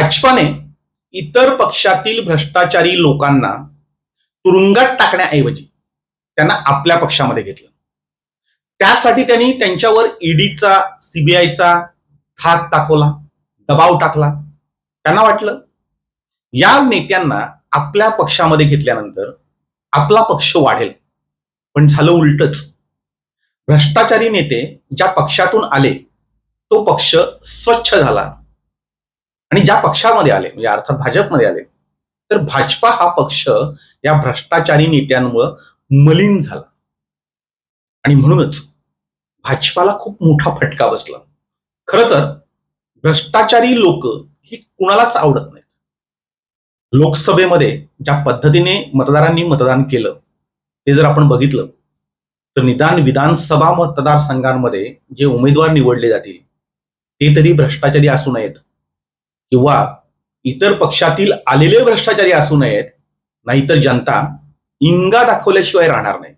भाजपाने इतर पक्षातील भ्रष्टाचारी लोकांना तुरुंगात टाकण्याऐवजी त्यांना आपल्या पक्षामध्ये घेतलं. त्यासाठी त्यांनी त्यांच्यावर ईडीचा सीबीआयचा थाक दाखवला दबाव टाकला. त्यांना वाटलं या नेत्यांना आपल्या पक्षामध्ये घेतल्यानंतर आपला पक्ष वाढेल. पण झालं उलटच. भ्रष्टाचारी नेते ज्या पक्षातून आले तो पक्ष स्वच्छ झाला. आणि ज्या पक्षामध्ये आले म्हणजे अर्थात भाजपमध्ये आले तर भाजपा हा पक्ष या भ्रष्टाचारी नेत्यांमुळं मलिन झाला. आणि म्हणूनच भाजपाला खूप मोठा फटका बसला. खर तर भ्रष्टाचारी लोक ही कुणालाच आवडत नाहीत. लोकसभेमध्ये ज्या पद्धतीने मतदारांनी मतदान केलं ते जर आपण बघितलं तर निदान विधानसभा मतदारसंघांमध्ये जे उमेदवार निवडले जातील ते तरी भ्रष्टाचारी असू नयेत. किंवा इतर पक्षातील आलेले भ्रष्टाचारी असू नयेत नाहीतर जनता इंगा दाखवल्याशिवाय राहणार नाही.